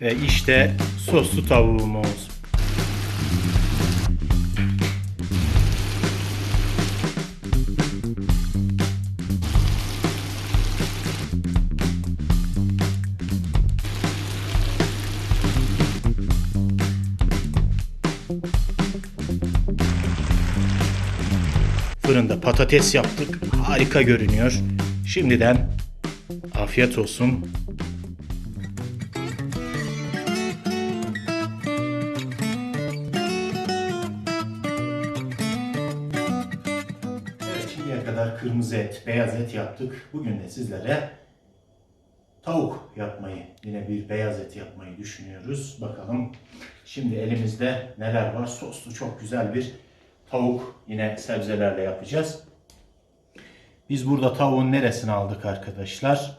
Ve işte soslu tavuğumuz. Fırında patates yaptık. Harika görünüyor. Şimdiden afiyet olsun. Kırmızı et, beyaz et yaptık. Bugün de sizlere tavuk yapmayı, yine bir beyaz et yapmayı düşünüyoruz. Bakalım şimdi elimizde neler var? Soslu çok güzel bir tavuk yine sebzelerle yapacağız. Biz burada tavuğun neresini aldık arkadaşlar?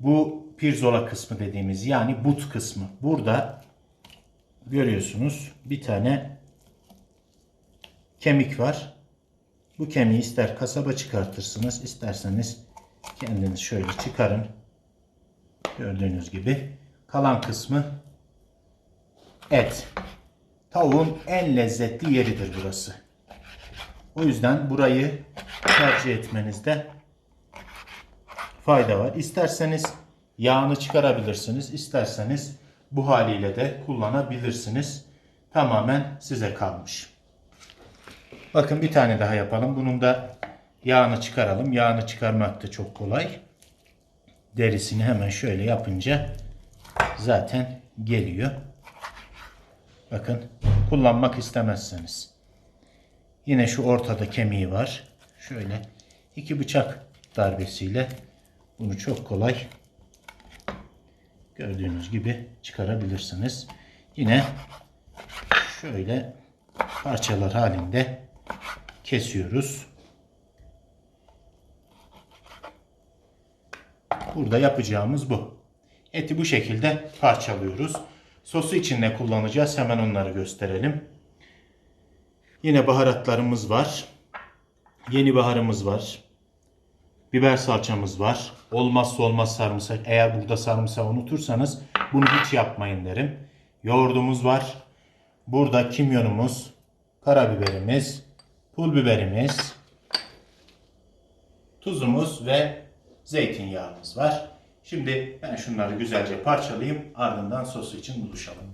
Bu pirzola kısmı dediğimiz yani but kısmı. Burada görüyorsunuz bir tane kemik var. Bu kemiği ister kasaba çıkartırsınız, isterseniz kendiniz şöyle çıkarın. Gördüğünüz gibi. Kalan kısmı et. Tavuğun en lezzetli yeridir burası. O yüzden burayı tercih etmenizde fayda var. İsterseniz yağını çıkarabilirsiniz. isterseniz bu haliyle de kullanabilirsiniz. Tamamen size kalmış. Bakın bir tane daha yapalım. Bunun da yağını çıkaralım. Yağını çıkarmak da çok kolay. Derisini hemen şöyle yapınca zaten geliyor. Bakın kullanmak istemezseniz. Yine şu ortada kemiği var. Şöyle iki bıçak darbesiyle bunu çok kolay gördüğünüz gibi çıkarabilirsiniz. Yine şöyle parçalar halinde kesiyoruz. Burada yapacağımız bu. Eti bu şekilde parçalıyoruz. Sosu için ne kullanacağız? Hemen onları gösterelim. Yine baharatlarımız var. Yeni baharımız var. Biber salçamız var. Olmazsa olmaz sarımsak. Eğer burada sarımsağı unutursanız bunu hiç yapmayın derim. Yoğurdumuz var. Burada kimyonumuz, karabiberimiz, pul biberimiz, tuzumuz ve zeytinyağımız var. Şimdi ben şunları güzelce parçalayayım. Ardından sosu için buluşalım.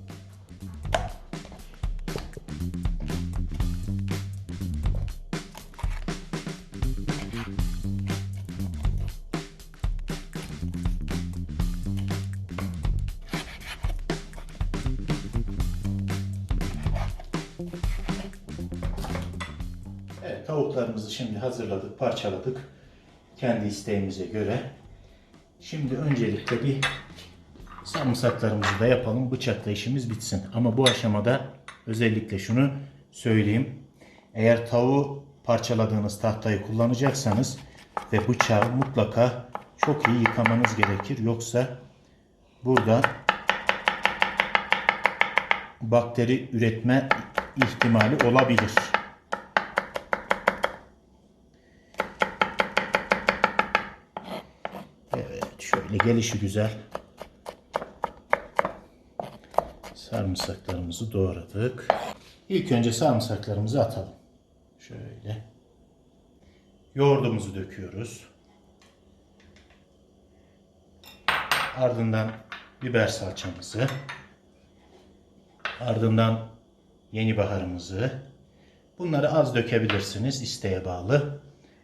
Tavuklarımızı şimdi hazırladık, parçaladık. Kendi isteğimize göre. Şimdi öncelikle bir sarımsaklarımızı da yapalım. Bıçakla işimiz bitsin. Ama bu aşamada özellikle şunu söyleyeyim. Eğer tavuğu parçaladığınız tahtayı kullanacaksanız ve bıçağı mutlaka çok iyi yıkamanız gerekir. Yoksa burada bakteri üretme ihtimali olabilir. Şöyle gelişi güzel. Sarımsaklarımızı doğradık. İlk önce sarımsaklarımızı atalım. Şöyle. Yoğurdumuzu döküyoruz. Ardından biber salçamızı. Ardından yeni baharımızı. Bunları az dökebilirsiniz isteğe bağlı.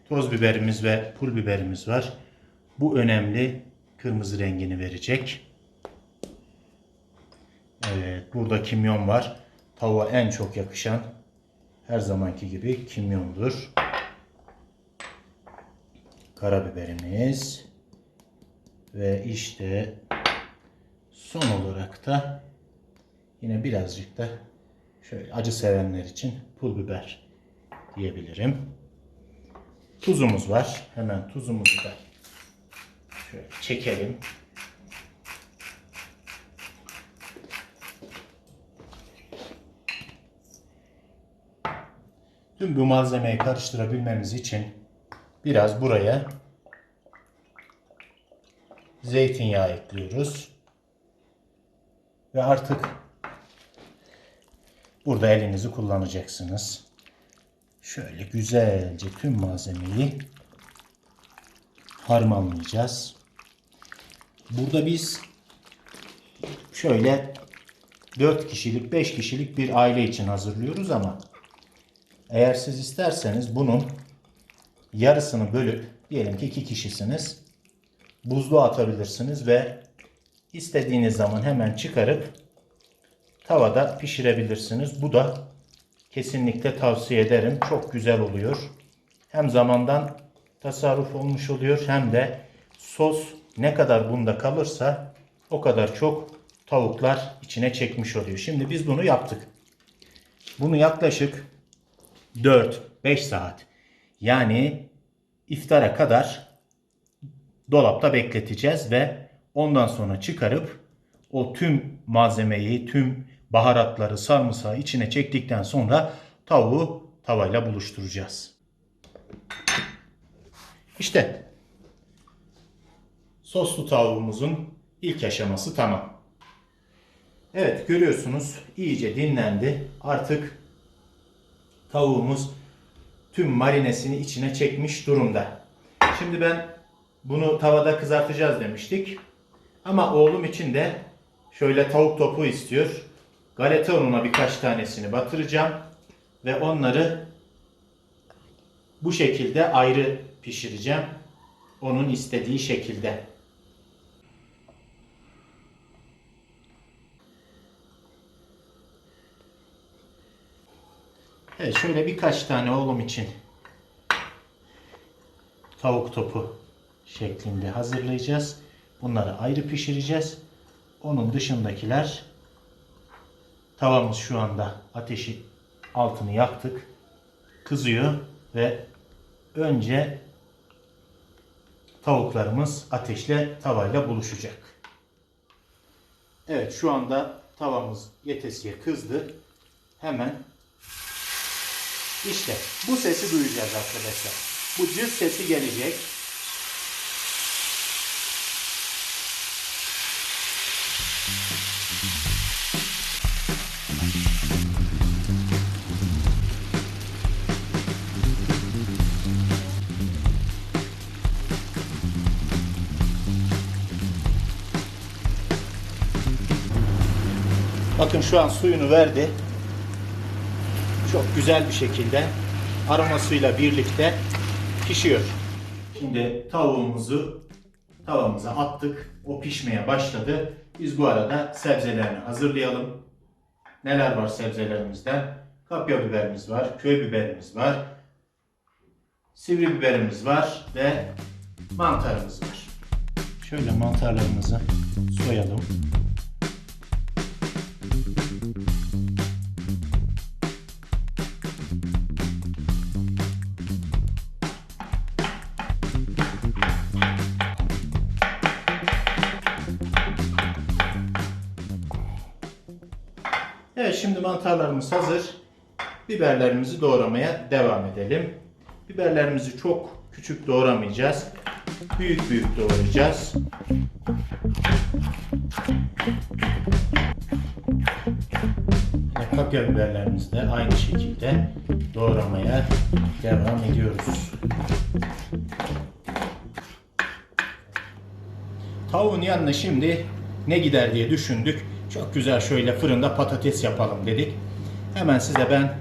Toz biberimiz ve pul biberimiz var. Bu önemli. Kırmızı rengini verecek. Evet, burada kimyon var. Tavuğa en çok yakışan her zamanki gibi kimyondur. Karabiberimiz ve işte son olarak da yine birazcık da şöyle acı sevenler için pul biber diyebilirim. Tuzumuz var. Hemen tuzumuzu da şöyle çekelim. Tüm bu malzemeyi karıştırabilmemiz için biraz buraya zeytinyağı ekliyoruz. Ve artık burada elinizi kullanacaksınız. Şöyle güzelce tüm malzemeyi harmanlayacağız. Burada biz şöyle 4 kişilik 5 kişilik bir aile için hazırlıyoruz ama eğer siz isterseniz bunun yarısını bölüp diyelim ki 2 kişisiniz buzluğa atabilirsiniz ve istediğiniz zaman hemen çıkarıp tavada pişirebilirsiniz. Bu da kesinlikle tavsiye ederim. Çok güzel oluyor. Hem zamandan tasarruf olmuş oluyor hem de sos ne kadar bunda kalırsa o kadar çok tavuklar içine çekmiş oluyor. Şimdi biz bunu yaptık. Bunu yaklaşık 4-5 saat yani iftara kadar dolapta bekleteceğiz ve ondan sonra çıkarıp o tüm malzemeyi, tüm baharatları, sarımsağı içine çektikten sonra tavuğu tavayla buluşturacağız. İşte soslu tavuğumuzun ilk aşaması tamam. Evet görüyorsunuz iyice dinlendi. Artık tavuğumuz tüm marinesini içine çekmiş durumda. Şimdi ben bunu tavada kızartacağız demiştik. Ama oğlum için de şöyle tavuk topu istiyor. Galeta ununa birkaç tanesini batıracağım ve onları bu şekilde ayrı pişireceğim. Onun istediği şekilde. Evet şöyle birkaç tane oğlum için tavuk topu şeklinde hazırlayacağız. Bunları ayrı pişireceğiz. Onun dışındakiler tavamız şu anda ateşi altını yaktık. Kızıyor ve önce tavuklarımız ateşle tavayla buluşacak. Evet şu anda tavamız yetesiye kızdı. Hemen işte bu sesi duyacağız arkadaşlar. Bu cız sesi gelecek. Bakın şu an suyunu verdi. Çok güzel bir şekilde aromasıyla birlikte pişiyor. Şimdi tavuğumuzu tavamıza attık. O pişmeye başladı. Biz bu arada sebzelerini hazırlayalım. Neler var sebzelerimizden? Kapya biberimiz var, köy biberimiz var, sivri biberimiz var ve mantarımız var. Şöyle mantarlarımızı soyalım. Şimdi mantarlarımız hazır. Biberlerimizi doğramaya devam edelim. Biberlerimizi çok küçük doğramayacağız. Büyük büyük doğrayacağız. Kapya biberlerimizi de aynı şekilde doğramaya devam ediyoruz. Tavuğun yanına şimdi ne gider diye düşündük. Çok güzel şöyle fırında patates yapalım dedik. Hemen size ben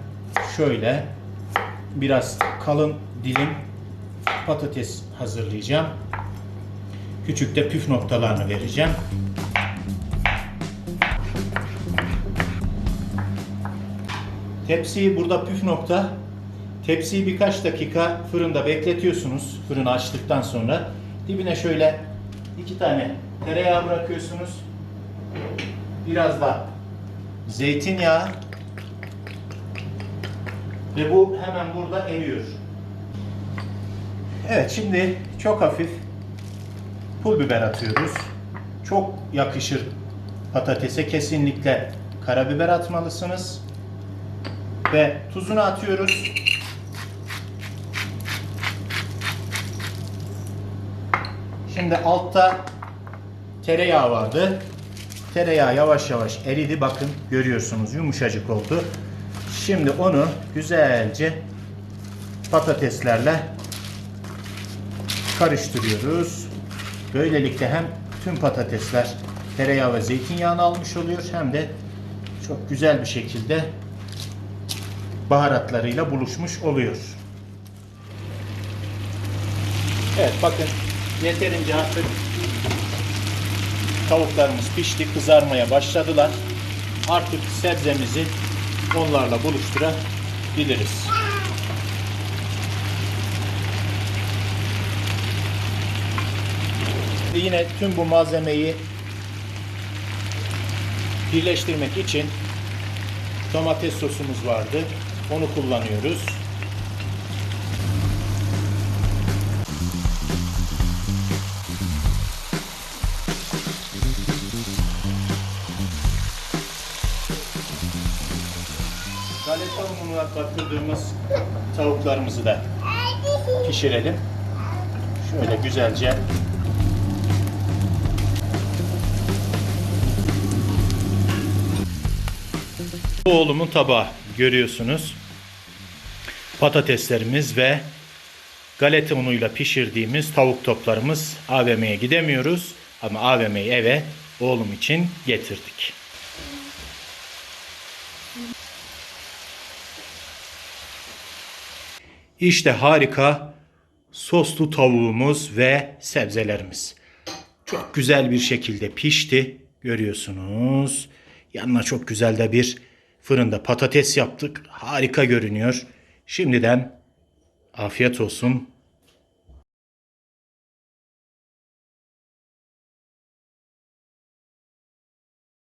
şöyle biraz kalın dilim patates hazırlayacağım. Küçük de püf noktalarını vereceğim. Tepsiyi burada püf nokta. Tepsiyi birkaç dakika fırında bekletiyorsunuz. Fırını açtıktan sonra dibine şöyle iki tane tereyağı bırakıyorsunuz. Biraz da zeytinyağı ve bu hemen burada eriyor. Evet şimdi çok hafif pul biber atıyoruz. Çok yakışır patatese kesinlikle karabiber atmalısınız. Ve tuzunu atıyoruz. Şimdi altta tereyağı vardı. Tereyağı yavaş yavaş eridi. Bakın görüyorsunuz yumuşacık oldu. Şimdi onu güzelce patateslerle karıştırıyoruz. Böylelikle hem tüm patatesler tereyağı ve zeytinyağını almış oluyor hem de çok güzel bir şekilde baharatlarıyla buluşmuş oluyor. Evet bakın yeterince artık tavuklarımız pişti, kızarmaya başladılar. Artık sebzemizi onlarla buluşturabiliriz. Ve Yine tüm bu malzemeyi birleştirmek için domates sosumuz vardı. Onu kullanıyoruz. Galeta ununa batırdığımız tavuklarımızı da pişirelim. Şöyle güzelce Bu oğlumun tabağı görüyorsunuz. Patateslerimiz ve galeta unuyla pişirdiğimiz tavuk toplarımız AVM'ye gidemiyoruz. Ama AVM'yi eve oğlum için getirdik. İşte harika soslu tavuğumuz ve sebzelerimiz. Çok güzel bir şekilde pişti. Görüyorsunuz. Yanına çok güzel de bir fırında patates yaptık. Harika görünüyor. Şimdiden afiyet olsun.